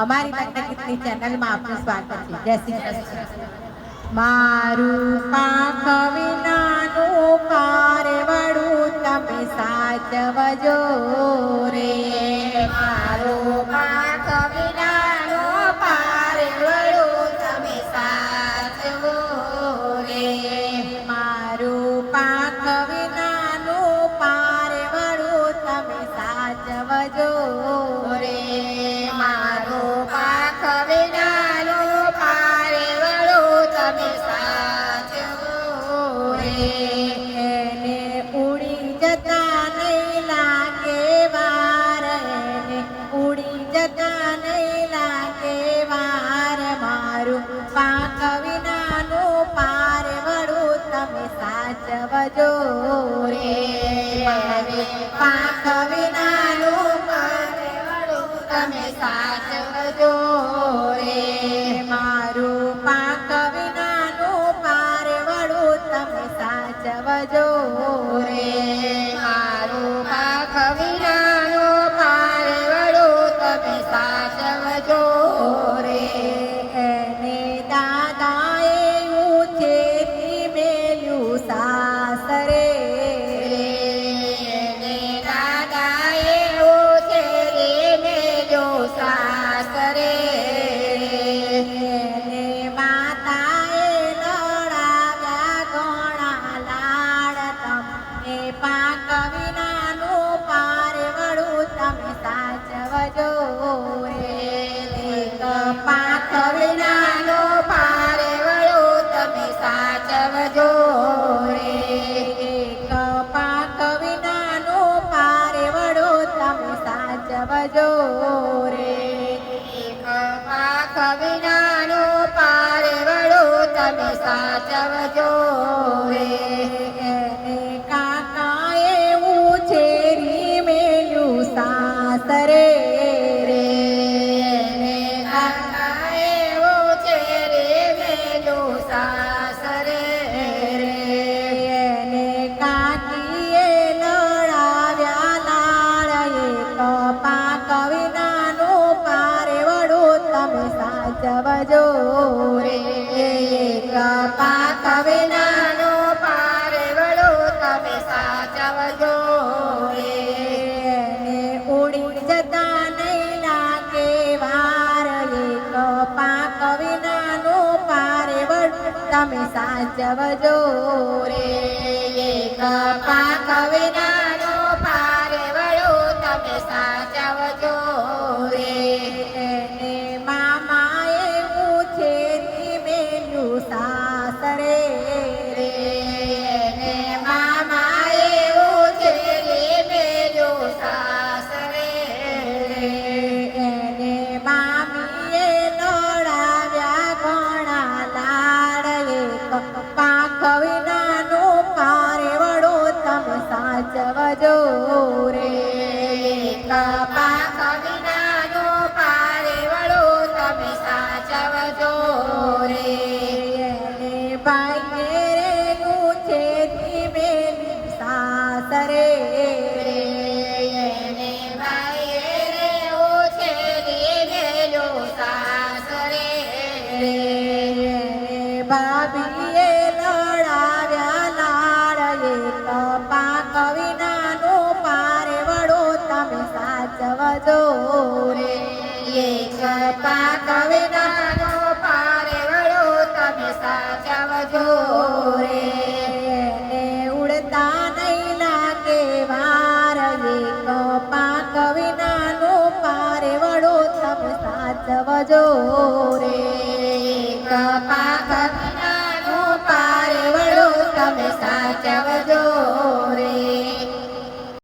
અમારી લગ્ન ગીતની ચેનલમાં આપનું સ્વાગત છે. જય શ્રી કૃષ્ણ. મારું પાંખ વિનાનું વડું તમે સાચવજો. સાચવજો રે. મારે વિનાનું પારવડું તમે સાચવજો રે. મારું પાક વિનાનું પારવડું તમે સાચવજો પાક વિનાનું પારવડું તમે સાચવજો રે એક પાક વિનાનું પારવડું તમે સાચવજો રે કપા કવિનાનું વિનાનું પારવડું તમે સાચવજો સાસરે રે, એને કાકાએ ઉછેરી મેલ્યું સાસરે રે કાકીએ લડાવ્યા લાડ કપા કવિનાનું પારે વડું તમે સાચવજો રે. કપા પાક પારે પારવડું તમે સાચવજો તમે સાચવજો રે એક પાક એક કવિનાનો વિનાનું વળો તમે સાચવજો રે. એને એક પાક વિનાનું પારવડું તમે સાચવજો રે ઉડતા નહીં લાગે વાર એક પાક વિનાનું પારવડું તમે સાચવજો રે.